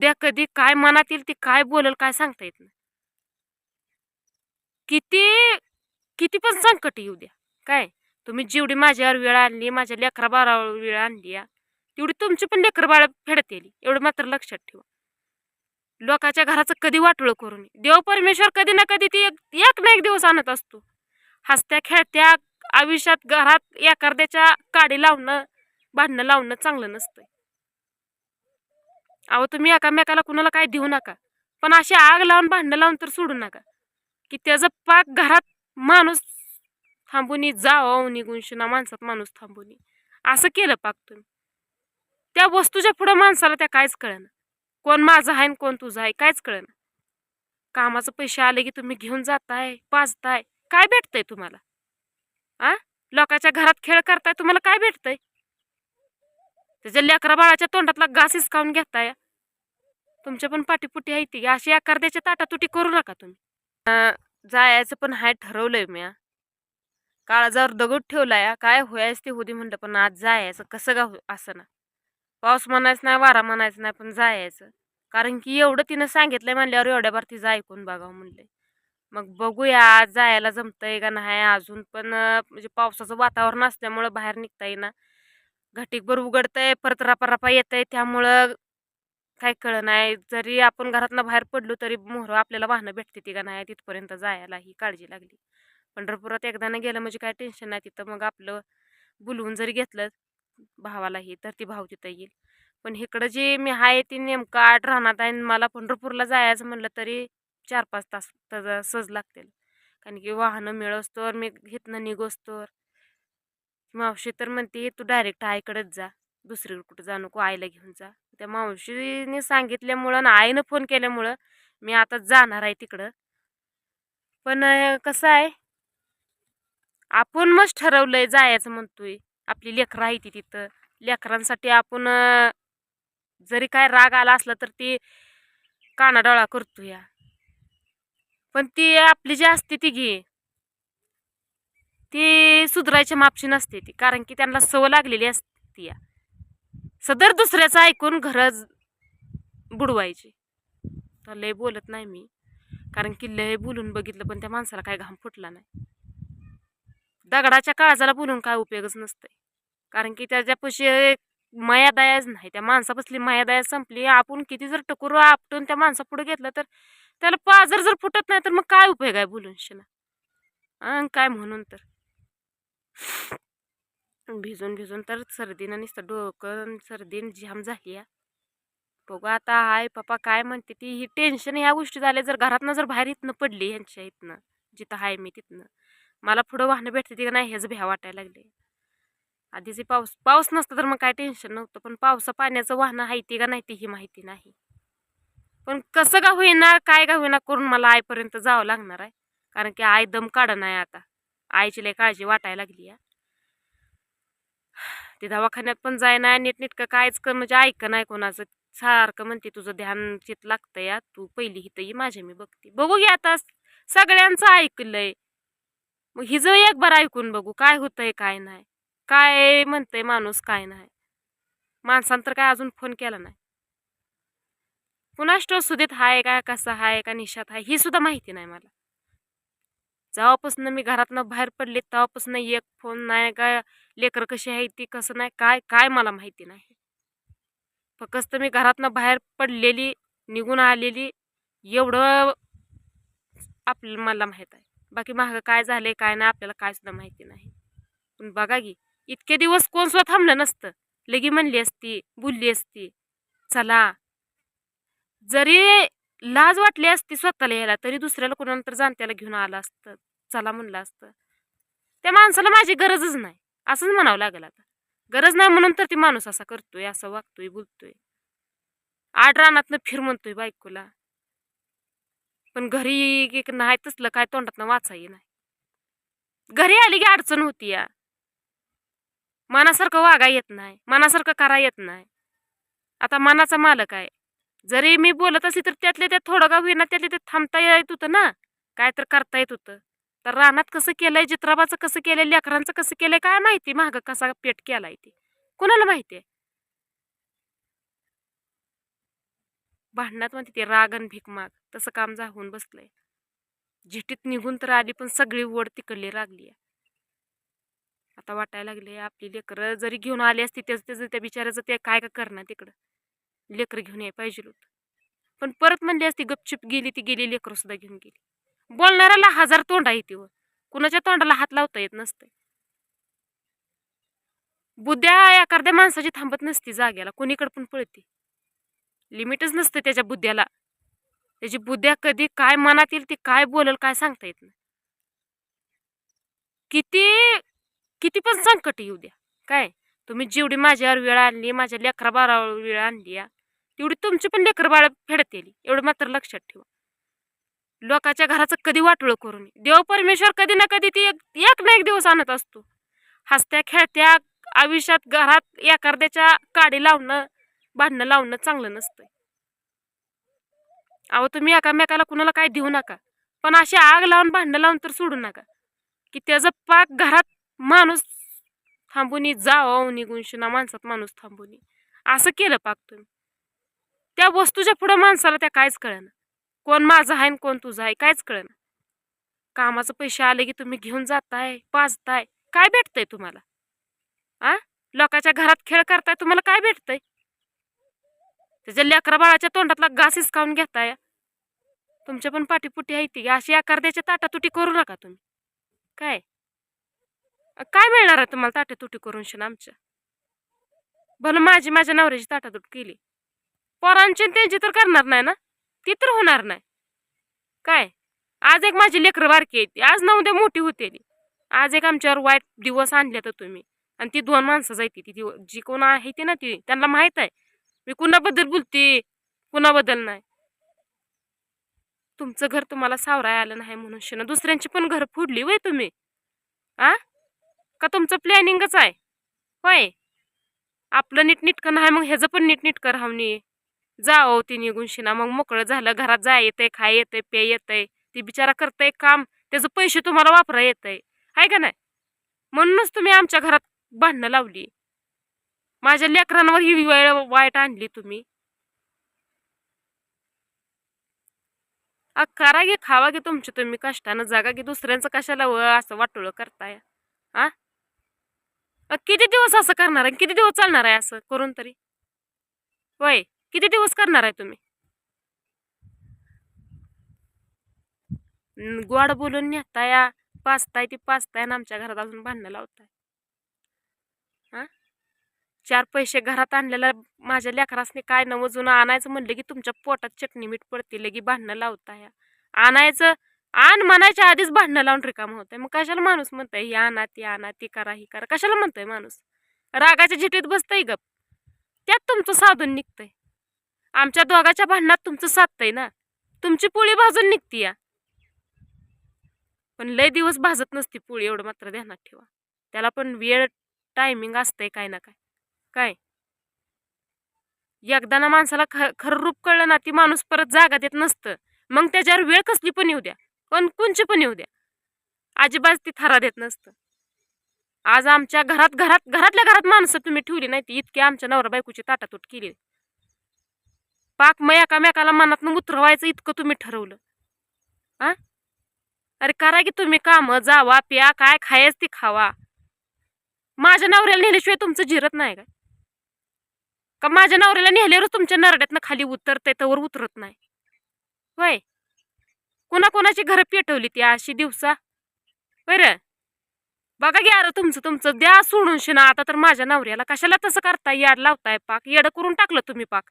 त्या कधी काय मनात येईल ते काय बोलल काय सांगता येत नाही. किती किती पण संकट येऊ द्या. काय? तुम्ही जेवढी माझ्यावर वेळ आणली माझ्या लेकरा बारावर वेळ आणली या, तेवढी तुमची पण लेकर बाळ येईल एवढं मात्र लक्षात ठेवा. लोकाच्या घराचं कधी वाटोळं करू नये. देव परमेश्वर कधी ना कधी ती एक एक ना एक दिवस आणत असतो. हसत्या खेळत्या आयुष्यात घरात एखाद्याच्या काडी लावणं भांडणं लावणं चांगलं नसतं अहो तुम्ही एकामेकाला कुणाला काय देऊ नका. पण अशी आग लावून भांडणं लावून तर सोडू नका. की त्याचं पाक घरात माणूस थांबून जावं निघून शिना माणसात माणूस थांबून असं केलं पाक तुम्ही. त्या वस्तूच्या पुढं माणसाला त्या कायच कळेना. कोण माझं आहे कोण तुझं आहे कायच कळेना. कामाचं पैसे आले की तुम्ही घेऊन जाताय पाजताय. काय भेटतंय तुम्हाला? आ? लोकांच्या घरात खेळ करताय तुम्हाला काय भेटतंय? त्याच्या लेकरा बाळाच्या तोंडातला घास हिसकावून घेताय. तुमच्या पण पाठीपुटी आहे ती. अशी एखाद्याच्या ताटातुटी करू नका तुम्ही. जायचं पण हाय ठरवलंय मी काळाजावर दगड ठेवलाय काय होयाच ते होती म्हणलं पण आज जायचं कसं का हो- असं ना पाऊस म्हणायचं नाही वारा म्हणायचं नाही पण जायचं. कारण की एवढं तिनं सांगितलंय म्हणल्यावर एवढ्या बार तिचं ऐकून बघावं म्हणलंय. मग बघूया आज जायला जमतंय का नाही अजून पण म्हणजे पावसाचं वातावरण असल्यामुळं बाहेर निघता येईना. घटीकभर उघडतंय परत रापा येतंय त्यामुळं काय कळ नाही. जरी आपण घरातनं बाहेर पडलो तरी मोहरं आपल्याला वाहनं भेटते ती का नाही? तिथपर्यंत जायला ही काळजी लागली. पंढरपुरात एकदा ना गेलं म्हणजे काय टेन्शन नाही तिथं. मग आपलं बोलवून जरी घेतलं भावालाही तर ती भाव तिथं येईल. पण इकडं जे मी आहे ती नेमकं आठ राहणार आहे आणि मला पंढरपूरला जायचं म्हणलं तरी चार पाच तास तर सहज लागतील. कारण की वाहनं मिळवस्तोवर मी घेतनं निघोस्तोवर. मावशी तर म्हणते तू डायरेक्ट आईकडेच जा. दुसरीकडे कुठं जा नको आईला घेऊन जा. त्या मावशीने सांगितल्यामुळं आणि आईनं फोन केल्यामुळं मी आता जाणार आहे तिकडं. पण कसं आहे? आपण मस्त ठरवलंय जायचं म्हणतोय. आपली लेकरं आहे ती तिथं. लेकरांसाठी आपण जरी काय राग आला असला तर ती कानाडोळा करतो या. पण ती आपली जी असते ती घे. ती सुधरायच्या मापशी नसते ती. कारण की त्यांना सवय लागलेली असते ती या. सदर दुसऱ्याचं ऐकून घरच बुडवायची. तर लय बोलत नाही मी. कारण की लय बोलून बघितलं पण त्या माणसाला काय घाम फुटला नाही. दगडाच्या काळजाला बोलून काय उपयोगच नसतंय. कारण की त्याच्यापाशी मायादयाच नाही त्या माणसापासली मायादया संपली. आपण किती जर टकुर आपटून त्या माणसा पुढे घेतलं तर त्याला पाजर जर फुटत नाही तर मग काय उपयोग आहे बोलून शिना? काय म्हणून तर? भिजून भिजून तर सर्दीनं नुसतं डोकं सर्दीन जाम झाली या. बघू आता हाय पप्पा काय म्हणते ती ही टेन्शन ह्या गोष्टी झाल्या जर घरातनं जर बाहेर इथनं पडली ह्यांच्या इथनं जिथं आहे मी तिथनं मला पुढं वाहनं भेटते ती का नाही हेच भ्या वाटायला लागले. आधीचे पाऊस पाऊस नसतं तर मग काय टेन्शन नव्हतं पण पावसा पाण्याचं वाहनं आहे ती का नाही ती ही माहिती नाही. पण कसं का होईना काय का होईना करून मला आईपर्यंत जावं लागणार आहे. कारण की आई दम काढ नाही आता. आईची लय काळजी वाटायला लागली या. ते दवाखान्यात पण जाय नाही नीटनीटकं कायच कर म्हणजे ऐक नाही कोणाचं. सारखं म्हणते तुझं ध्यान चित लागतं या तू पहिली हिथं ये माझ्या मी बघते. बघू घे आता सगळ्यांचं ऐकलंय. मग हिचं एक बार ऐकून बघू काय होतंय काय नाही. काय म्हणतंय माणूस काय नाही. माणसानं तर काय अजून फोन केला नाही. पुन्हा स्टोर सुदेत हाय का कसं हाय का निशात हाय ही सुद्धा माहिती नाही मला. जेव्हापासून मी घरातनं बाहेर पडले तेव्हापासून एक फोन नाही का लेकरं कशी आहे ती कसं नाही काय काय मला माहिती नाही. फक्त मी घरातनं बाहेर पडलेली निघून आलेली एवढं आपल्याला मला माहीत आहे. बाकी मागं काय झालंय काय नाही आपल्याला काय सुद्धा माहिती नाही. पण बघा की इतके दिवस कोण सुद्धा थांबलं नसतं. लगी म्हणली असती बोलली असती चला जरी लाज वाटली असती स्वतःला यायला तरी दुसऱ्याला कोणानंतर जाणत्याला घेऊन आलं असतं चला म्हणलं असतं. त्या माणसाला माझी गरजच नाही असंच म्हणावं लागेल आता. गरज नाही म्हणून तर ती माणूस असा करतोय असं वागतोय बोलतोय. आठ रानातनं फिर म्हणतोय बायकोला. पण घरी एक नाही तसलं काय तोंडातनं वाचाय नाही घरी आली की अडचण होती या. मनासारखं वागा येत नाही मनासारखं करा येत नाही. आता मनाचा मालक आहे. जरी मी बोलत असली तर त्यातल्या त्यात थोडं का होईना त्यातल्या त्यात थांबता येत होतं ना. काय तर करता येत होतं. तर रानात कसं केलंय चित्राबाचं कसं केलंय लेकरांचं कसं केलंय काय माहिती माग कसा पेट केलाय ते. कुणाला माहिती आहे? भांडणात म्हणते ते रागन भीक माग. तसं काम जाऊन बसलंय. झिटीत निघून तर आली पण सगळी वड तिकडली लागली आता वाटायला लागले आपली लेकरं जरी घेऊन आली असती त्याच त्याचं त्या बिचाऱ्याचं ते काय का करणार तिकडं? लेकरं घेऊन याय पाहिजे होतं. पण परत म्हणली असती गपचिप गेली ती गेली लेकरं सुद्धा घेऊन गेली. बोलणाऱ्याला हजार तोंडा येते व कुणाच्या तोंडाला हात लावता येत नसते बुद्ध्या एखाद्या माणसाची थांबत नसती जाग्याला कोणीकडे पण पळते. लिमिटच नसते त्याच्या बुद्ध्याला त्याची बुद्ध्या कधी काय मनात येईल ती काय बोलल काय सांगता येत नाही. किती किती पण संकट येऊ द्या. काय? तुम्ही जेवढी माझ्यावर वेळ आणली माझ्या लेकरा बारावर वेळ आणली या, तेवढी तुमची पण लेकर बाळ फेडत येईल एवढं मात्र लक्षात ठेवा. लोकाच्या घराचं कधी वाटोळं करू नये. देव परमेश्वर कधी ना कधी ती एक एक ना एक दिवस आणत असतो. हसत्या खेळत्या आयुष्यात घरात एखाद्याच्या काडी लावणं भांडणं लावणं चांगलं नसतं अहो तुम्ही एकामेकाला कुणाला काय देऊ नका. पण अशी आग लावून भांडणं लावून तर सोडू नका. की त्याचं पाक घरात माणूस थांबून जावं निघून शिना माणसात माणूस थांबून. असं केलं पाक तुम्ही. त्या वस्तूच्या पुढं माणसाला त्या कायच कळेना. कोण माझं आहे कोण तुझं आहे कायच कळेना. कामाचं पैसे आले की तुम्ही घेऊन जाताय पाजताय काय भेटतंय तुम्हाला? आ? लोकांच्या घरात खेळ करताय तुम्हाला काय भेटतंय? त्याच्या लेकरा बाळाच्या तोंडातला घास हिसकावून घेताय. तुमच्या पण पाठीपुटी आहे ती. अशी एखाद्याची ताटातुटी करू नका तुम्ही. काय? काय मिळणार आहे तुम्हाला ताटातुटी करून शिन आमच्या? भलं माझी माझ्या नवऱ्याची ताटातूट केली. पोरांची आणि त्यांची तर करणार नाही ना? ती तर होणार नाही. काय? आज एक माझी लेकरं बारकी आहे ती. आज ना उद्या मोठी होते ती. आज एक आमच्यावर वाईट दिवस आणले तर हो तुम्ही. आणि ती दोन माणसं जायती. ती दिव- जी कोण आहे ती ना ती. त्यांना माहीत आहे. मी कुणाबद्दल बोलते? कुणाबद्दल नाही. तुमचं घर तुम्हाला सावराय आलं नाही म्हणून शिना. दुसऱ्यांची पण घर फोडली वय तुम्ही. आ? का तुमचं प्लॅनिंगच आहे? होय. आपलं नीटनीटकं नाही मग ह्याचं पण नीटनीटकं राहून जाओ ती निघून शिना. मग मोकळं झालं घरात जाय येतंय खाय येतंय पे येतंय. ती बिचारा करतंय काम त्याचं पैसे तुम्हाला वापरा येतंय. आहे का नाही? म्हणूनच तुम्ही आमच्या घरात भांडणं लावली. माझ्या लेकरांवर ही वेळ वाईट आणली तुम्ही. करा गे खावा की तुमची तुम्ही कष्टानं जागा की दुसऱ्यांचं कशाला व असं वाटोळं करताय? आ? अ, किती दिवस असं करणार आहे? किती दिवस चालणार आहे असं? करून तरी? होय किती दिवस करणार आहे तुम्ही? गोड बोलून नेताय पाचताय ती पाचताय आणि आमच्या घरात अजून भांडणं लावताय. हां? चार पैसे घरात आणलेला माझ्या लेकरासने काय नवं जुनं आणायचं म्हणलं की तुमच्या पोटात चटणी मीठ पडते लगी भांडणं लावताय. आणायचं आण म्हणायच्या आधीच भांडणं लावून रिकाम होतंय. मग कशाला माणूस म्हणतंय ही आणा ती आणा ती करा ही करा. कशाला म्हणतोय माणूस? रागाच्या झिटीत बसतंय गप. त्यात तुमचं साधून निघतंय. आमच्या दोघाच्या भांडणात तुमचं साधतंय ना. तुमची पोळी भाजून निघती या. पण लय दिवस भाजत नसती पोळी एवढं मात्र ध्यानात ठेवा. त्याला पण वेळ टायमिंग असतंय काय ना काय. काय? एकदा ना माणसाला ख खरं रूप कळलं ना ती माणूस परत जागा देत नसतं. मग त्याच्यावर वेळ कसली पण येऊ द्या. पण कोणची पण येऊ द्या. अजिबात ती थरा देत नसतं. आज आमच्या घरात घरात घरातल्या घरात माणसं तुम्ही ठेवली नाही ती इतकी आमच्या नवरा बायकोची ताटातूट केली. पाक मग एकामेकाला मनात उतरवायचं इतकं तुम्ही ठरवलं. आ? अरे करा की तुम्ही काम जावा प्या काय खायच ती खावा. माझ्या नवऱ्याला नेल्याशिवाय तुमचं जिरत नाही काय? का माझ्या नवऱ्याला नेल्यावरच तुमच्या नरड्यातनं खाली उतरतंय तर उतरत नाही. वय कोणाकोणाची घरं पेटवली ती अशी दिवसा? बरं बघा घ्या अरे तुमचं तुमचं. द्या सोडून शिना. आता तर माझ्या नवऱ्याला कशाला तसं करताय? याड लावताय पाक. येडं करून टाकलं तुम्ही पाक.